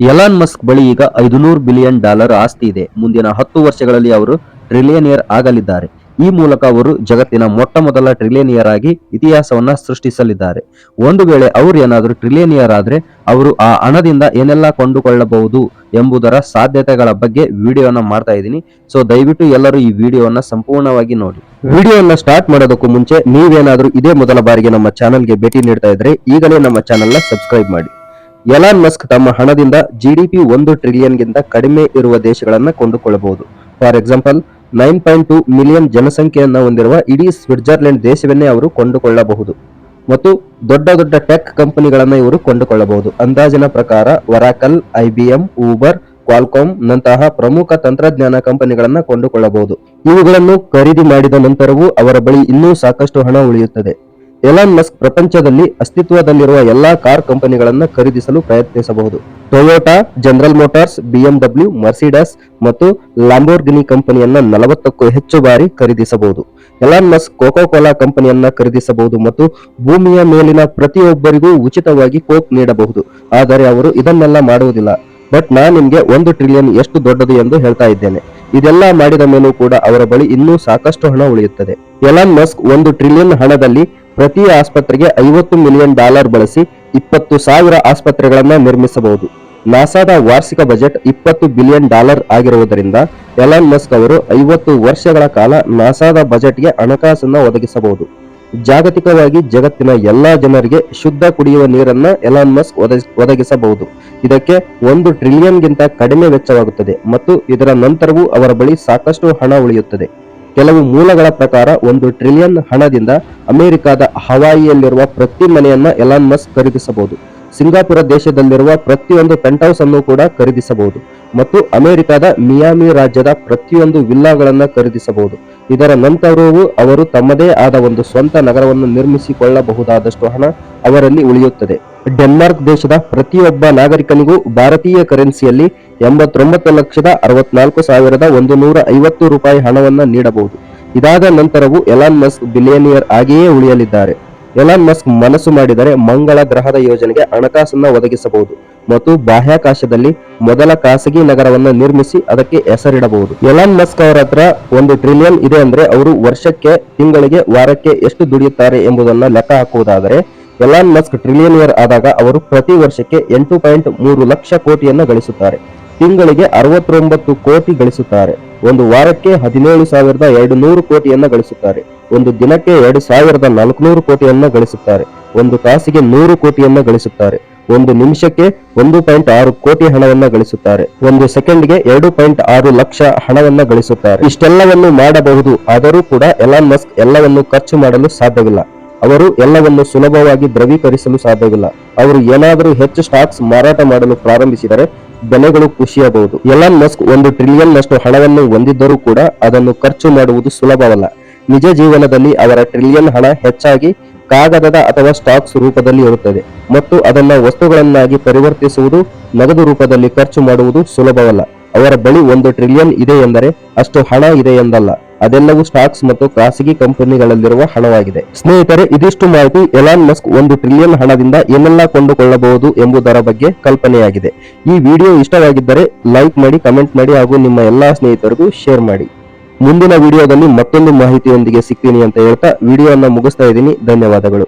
Elon Musk ಬಳಿ ಈಗ ಐದುನೂರು ಬಿಲಿಯನ್ ಡಾಲರ್ ಆಸ್ತಿ ಇದೆ. ಮುಂದಿನ ಹತ್ತು ವರ್ಷಗಳಲ್ಲಿ ಅವರು ಟ್ರಿಲಿಯನಿಯರ್ ಆಗಲಿದ್ದಾರೆ. ಈ ಮೂಲಕ ಅವರು ಜಗತ್ತಿನ ಮೊಟ್ಟ ಮೊದಲ ಟ್ರಿಲಿಯನಿಯರ್ ಆಗಿ ಇತಿಹಾಸವನ್ನ ಸೃಷ್ಟಿಸಲಿದ್ದಾರೆ. ಒಂದು ವೇಳೆ ಅವರು ಏನಾದರೂ ಟ್ರಿಲಿಯನಿಯರ್ ಆದ್ರೆ ಅವರು ಆ ಹಣದಿಂದ ಏನೆಲ್ಲ ಕೊಂಡುಕೊಳ್ಳಬಹುದು ಎಂಬುದರ ಸಾಧ್ಯತೆಗಳ ಬಗ್ಗೆ ವಿಡಿಯೋನ ಮಾಡ್ತಾ ಇದ್ದೀನಿ. ಸೊ ದಯವಿಟ್ಟು ಎಲ್ಲರೂ ಈ ವಿಡಿಯೋವನ್ನ ಸಂಪೂರ್ಣವಾಗಿ ನೋಡಿ. ವಿಡಿಯೋನ ಸ್ಟಾರ್ಟ್ ಮಾಡೋದಕ್ಕೂ ಮುಂಚೆ ನೀವೇನಾದರೂ ಇದೇ ಮೊದಲ ಬಾರಿಗೆ ನಮ್ಮ ಚಾನಲ್ಗೆ ಭೇಟಿ ನೀಡ್ತಾ ಇದ್ರೆ ಈಗಲೇ ನಮ್ಮ ಚಾನೆಲ್ನ ಸಬ್ಸ್ಕ್ರೈಬ್ ಮಾಡಿ. ಎಲಾನ್ ಮಸ್ಕ್ ತಮ್ಮ ಹಣದಿಂದ ಜಿಡಿಪಿ ಒಂದು ಟ್ರಿಲಿಯನ್ಗಿಂತ ಕಡಿಮೆ ಇರುವ ದೇಶಗಳನ್ನು ಕೊಂಡುಕೊಳ್ಳಬಹುದು. For example nine point two million ಜನಸಂಖ್ಯೆಯನ್ನು ಹೊಂದಿರುವ ಇಡೀ ಸ್ವಿಟ್ಜರ್ಲೆಂಡ್ ದೇಶವನ್ನೇ ಅವರು ಕೊಂಡುಕೊಳ್ಳಬಹುದು. ಮತ್ತು ದೊಡ್ಡ ದೊಡ್ಡ ಟೆಕ್ ಕಂಪನಿಗಳನ್ನು ಇವರು ಕೊಂಡುಕೊಳ್ಳಬಹುದು. ಅಂದಾಜಿನ ಪ್ರಕಾರ ವರಾಕಲ್ ಐಬಿಎಂ ಊಬರ್ ಕ್ವಾಲ್ಕಾಮ್ ನಂತಹ ಪ್ರಮುಖ ತಂತ್ರಜ್ಞಾನ ಕಂಪನಿಗಳನ್ನು ಕೊಂಡುಕೊಳ್ಳಬಹುದು. ಇವುಗಳನ್ನು ಖರೀದಿ ಮಾಡಿದ ನಂತರವೂ ಅವರ ಬಳಿ ಇನ್ನೂ ಸಾಕಷ್ಟು ಹಣ ಉಳಿಯುತ್ತದೆ. ಎಲಾನ್ ಮಸ್ಕ್ ಪ್ರಪಂಚದಲ್ಲಿ ಅಸ್ತಿತ್ವದಲ್ಲಿರುವ ಎಲ್ಲಾ ಕಾರ್ ಕಂಪನಿಗಳನ್ನು ಖರೀದಿಸಲು ಪ್ರಯತ್ನಿಸಬಹುದು. Toyota General Motors BMW Mercedes ಮತ್ತು ಲ್ಯಾಂಬೋರ್ಗಿನಿ ಕಂಪನಿಯನ್ನ ನಲವತ್ತಕ್ಕೂ ಹೆಚ್ಚು ಬಾರಿ ಖರೀದಿಸಬಹುದು. ಎಲಾನ್ ಮಸ್ಕ್ ಕೋಕೋ ಕೋಲಾ ಕಂಪನಿಯನ್ನ ಖರೀದಿಸಬಹುದು ಮತ್ತು ಭೂಮಿಯ ಮೇಲಿನ ಪ್ರತಿಯೊಬ್ಬರಿಗೂ ಉಚಿತವಾಗಿ ಕೋಕ್ ನೀಡಬಹುದು. ಆದರೆ ಅವರು ಇದನ್ನೆಲ್ಲ ಮಾಡುವುದಿಲ್ಲ. ಬಟ್ ನಾನು ನಿಮಗೆ ಒಂದು ಟ್ರಿಲಿಯನ್ ಎಷ್ಟು ದೊಡ್ಡದು ಎಂದು ಹೇಳ್ತಾ ಇದ್ದೇನೆ. ಇದೆಲ್ಲ ಮಾಡಿದ ಮೇಲೂ ಕೂಡ ಅವರ ಬಳಿ ಇನ್ನೂ ಸಾಕಷ್ಟು ಹಣ ಉಳಿಯುತ್ತದೆ. ಎಲಾನ್ ಮಸ್ಕ್ ಒಂದು ಟ್ರಿಲಿಯನ್ ಹಣದಲ್ಲಿ ಪ್ರತಿ ಆಸ್ಪತ್ರೆಗೆ ಐವತ್ತು ಮಿಲಿಯನ್ ಡಾಲರ್ ಬಳಸಿ ಇಪ್ಪತ್ತು ಸಾವಿರ ಆಸ್ಪತ್ರೆಗಳನ್ನ ನಿರ್ಮಿಸಬಹುದು. ನಾಸಾದ ವಾರ್ಷಿಕ ಬಜೆಟ್ ಇಪ್ಪತ್ತು ಬಿಲಿಯನ್ ಡಾಲರ್ ಆಗಿರುವುದರಿಂದ ಎಲಾನ್ ಮಸ್ಕ್ ಅವರು ಐವತ್ತು ವರ್ಷಗಳ ಕಾಲ ನಾಸಾದ ಬಜೆಟ್ಗೆ ಹಣಕಾಸನ್ನ ಒದಗಿಸಬಹುದು. ಜಾಗತಿಕವಾಗಿ ಜಗತ್ತಿನ ಎಲ್ಲಾ ಜನರಿಗೆ ಶುದ್ಧ ಕುಡಿಯುವ ನೀರನ್ನ ಎಲಾನ್ ಮಸ್ಕ್ ಒದಗಿಸ್- ಒದಗಿಸಬಹುದು. ಇದಕ್ಕೆ ಒಂದು ಟ್ರಿಲಿಯನ್ಗಿಂತ ಕಡಿಮೆ ವೆಚ್ಚವಾಗುತ್ತದೆ ಮತ್ತು ಇದರ ನಂತರವೂ ಅವರ ಬಳಿ ಸಾಕಷ್ಟು ಹಣ ಉಳಿಯುತ್ತದೆ. ಕೆಲವು ಮೂಲಗಳ ಪ್ರಕಾರ ಒಂದು ಟ್ರಿಲಿಯನ್ ಹಣದಿಂದ ಅಮೆರಿಕದ ಹವಾಯಿಯಲ್ಲಿರುವ ಪ್ರತಿ ಮನೆಯನ್ನ ಎಲಾನ್ ಮಸ್ಕ್ ಖರೀದಿಸಬಹುದು. ಸಿಂಗಾಪುರ ದೇಶದಲ್ಲಿರುವ ಪ್ರತಿಯೊಂದು ಪೆಂಟ್ ಹೌಸ್ ಅನ್ನು ಕೂಡ ಖರೀದಿಸಬಹುದು ಮತ್ತು ಅಮೆರಿಕದ ಮಿಯಾಮಿ ರಾಜ್ಯದ ಪ್ರತಿಯೊಂದು ವಿಲ್ಲಾಗಳನ್ನು ಖರೀದಿಸಬಹುದು. ಇದರ ನಂತರವೂ ಅವರು ತಮ್ಮದೇ ಆದ ಒಂದು ಸ್ವಂತ ನಗರವನ್ನು ನಿರ್ಮಿಸಿಕೊಳ್ಳಬಹುದಾದಷ್ಟು ಹಣ ಅವರಲ್ಲಿ ಉಳಿಯುತ್ತದೆ. ಡೆನ್ಮಾರ್ಕ್ ದೇಶದ ಪ್ರತಿಯೊಬ್ಬ ನಾಗರಿಕನಿಗೂ ಭಾರತೀಯ ಕರೆನ್ಸಿಯಲ್ಲಿ ಎಂಬತ್ತೊಂಬತ್ತು ಲಕ್ಷದ ಅರವತ್ನಾಲ್ಕು ಸಾವಿರದ ಒಂದು ನೂರ ಐವತ್ತು ರೂಪಾಯಿ ಹಣವನ್ನು ನೀಡಬಹುದು. ಇದಾದ ನಂತರವೂ ಎಲಾನ್ ಮಸ್ಕ್ ಬಿಲಿಯನಿಯರ್ ಆಗಿಯೇ ಉಳಿಯಲಿದ್ದಾರೆ. ಎಲಾನ್ ಮಸ್ಕ್ ಮನಸ್ಸು ಮಾಡಿದರೆ ಮಂಗಳ ಗ್ರಹದ ಯೋಜನೆಗೆ ಹಣಕಾಸನ್ನ ಒದಗಿಸಬಹುದು ಮತ್ತು ಬಾಹ್ಯಾಕಾಶದಲ್ಲಿ ಮೊದಲ ಖಾಸಗಿ ನಗರವನ್ನು ನಿರ್ಮಿಸಿ ಅದಕ್ಕೆ ಹೆಸರಿಡಬಹುದು. ಎಲಾನ್ ಮಸ್ಕ್ ಅವರ ಹತ್ರ ಒಂದು ಟ್ರಿಲಿಯನ್ ಇದೆ ಅಂದ್ರೆ ಅವರು ವರ್ಷಕ್ಕೆ, ತಿಂಗಳಿಗೆ, ವಾರಕ್ಕೆ ಎಷ್ಟು ದುಡಿಯುತ್ತಾರೆ ಎಂಬುದನ್ನ ಲೆಕ್ಕ ಹಾಕುವುದಾದರೆ ಎಲಾನ್ ಮಸ್ಕ್ ಟ್ರಿಲಿಯನಿಯರ್ ಆದಾಗ ಅವರು ಪ್ರತಿ ವರ್ಷಕ್ಕೆ ಎಂಟು ಪಾಯಿಂಟ್ ಮೂರು ಲಕ್ಷ ಕೋಟಿಯನ್ನು ಗಳಿಸುತ್ತಾರೆ. ತಿಂಗಳಿಗೆ ಅರವತ್ತೊಂಬತ್ತು ಕೋಟಿ ಗಳಿಸುತ್ತಾರೆ. ಒಂದು ವಾರಕ್ಕೆ ಹದಿನೇಳು ಸಾವಿರದ ಎರಡು ನೂರು ಕೋಟಿಯನ್ನು ಗಳಿಸುತ್ತಾರೆ. ಒಂದು ದಿನಕ್ಕೆ ಎರಡು ಸಾವಿರದ ನಾಲ್ಕುನೂರು ಕೋಟಿಯನ್ನ ಗಳಿಸುತ್ತಾರೆ. ಒಂದು ತಾಸಿಗೆ ನೂರು ಕೋಟಿಯನ್ನ ಗಳಿಸುತ್ತಾರೆ. ಒಂದು ನಿಮಿಷಕ್ಕೆ ಒಂದು ಪಾಯಿಂಟ್ ಆರು ಕೋಟಿ ಹಣವನ್ನ ಗಳಿಸುತ್ತಾರೆ. ಒಂದು ಸೆಕೆಂಡ್ಗೆ ಎರಡು ಪಾಯಿಂಟ್ ಆರು ಲಕ್ಷ ಹಣವನ್ನ ಗಳಿಸುತ್ತಾರೆ. ಇಷ್ಟೆಲ್ಲವನ್ನು ಮಾಡಬಹುದು. ಆದರೂ ಕೂಡ ಎಲಾನ್ ಮಸ್ಕ್ ಎಲ್ಲವನ್ನು ಖರ್ಚು ಮಾಡಲು ಸಾಧ್ಯವಿಲ್ಲ. ಅವರು ಎಲ್ಲವನ್ನು ಸುಲಭವಾಗಿ ದ್ರವೀಕರಿಸಲು ಸಾಧ್ಯವಿಲ್ಲ. ಅವರು ಏನಾದರೂ ಹೆಚ್ಚು ಸ್ಟಾಕ್ಸ್ ಮಾರಾಟ ಮಾಡಲು ಪ್ರಾರಂಭಿಸಿದರೆ ಬೆಲೆಗಳು ಖುಷಿಯಾಗಬಹುದು ಎಲಾನ್ ಮಸ್ಕ್ ಒಂದು ಟ್ರಿಲಿಯನ್ ನಷ್ಟು ಹಣವನ್ನು ಹೊಂದಿದ್ದರೂ ಕೂಡ ಅದನ್ನು ಖರ್ಚು ಮಾಡುವುದು ಸುಲಭವಲ್ಲ. ನಿಜ ಜೀವನದಲ್ಲಿ ಅವರ ಟ್ರಿಲಿಯನ್ ಹಣ ಹೆಚ್ಚಾಗಿ ಕಾಗದದ ಅಥವಾ ಸ್ಟಾಕ್ಸ್ ರೂಪದಲ್ಲಿ ಇರುತ್ತದೆ ಮತ್ತು ಅದನ್ನ ವಸ್ತುಗಳನ್ನಾಗಿ ಪರಿವರ್ತಿಸುವುದು ನಗದು ರೂಪದಲ್ಲಿ ಖರ್ಚು ಮಾಡುವುದು ಸುಲಭವಲ್ಲ. ಅವರ ಬಳಿ ಒಂದು ಟ್ರಿಲಿಯನ್ ಇದೆ ಎಂದರೆ ಅಷ್ಟು ಹಣ ಇದೆ ಎಂದಲ್ಲ. ಅದೆಲ್ಲವೂ ಸ್ಟಾಕ್ಸ್ ಮತ್ತು ಖಾಸಗಿ ಕಂಪನಿಗಳಲ್ಲಿರುವ ಹಣವಾಗಿದೆ. ಸ್ನೇಹಿತರೆ, ಇದಿಷ್ಟು ಮಾಹಿತಿ ಎಲಾನ್ ಮಸ್ಕ್ ಒಂದು ಟ್ರಿಲಿಯನ್ ಹಣದಿಂದ ಏನೆಲ್ಲ ಕೊಂಡುಕೊಳ್ಳಬಹುದು ಎಂಬುದರ ಬಗ್ಗೆ ಕಲ್ಪನೆಯಾಗಿದೆ. ಈ ವಿಡಿಯೋ ಇಷ್ಟವಾಗಿದ್ದರೆ ಲೈಕ್ ಮಾಡಿ ಕಮೆಂಟ್ ಮಾಡಿ ಹಾಗೂ ನಿಮ್ಮ ಎಲ್ಲಾ ಸ್ನೇಹಿತರಿಗೂ ಶೇರ್ ಮಾಡಿ. ಮುಂದಿನ ವಿಡಿಯೋದಲ್ಲಿ ಮತ್ತೊಂದು ಮಾಹಿತಿಯೊಂದಿಗೆ ಸಿಗ್ತೀನಿ ಅಂತ ಹೇಳ್ತಾ ವಿಡಿಯೋನ ಮುಗಿಸ್ತಾ ಇದ್ದೀನಿ. ಧನ್ಯವಾದಗಳು.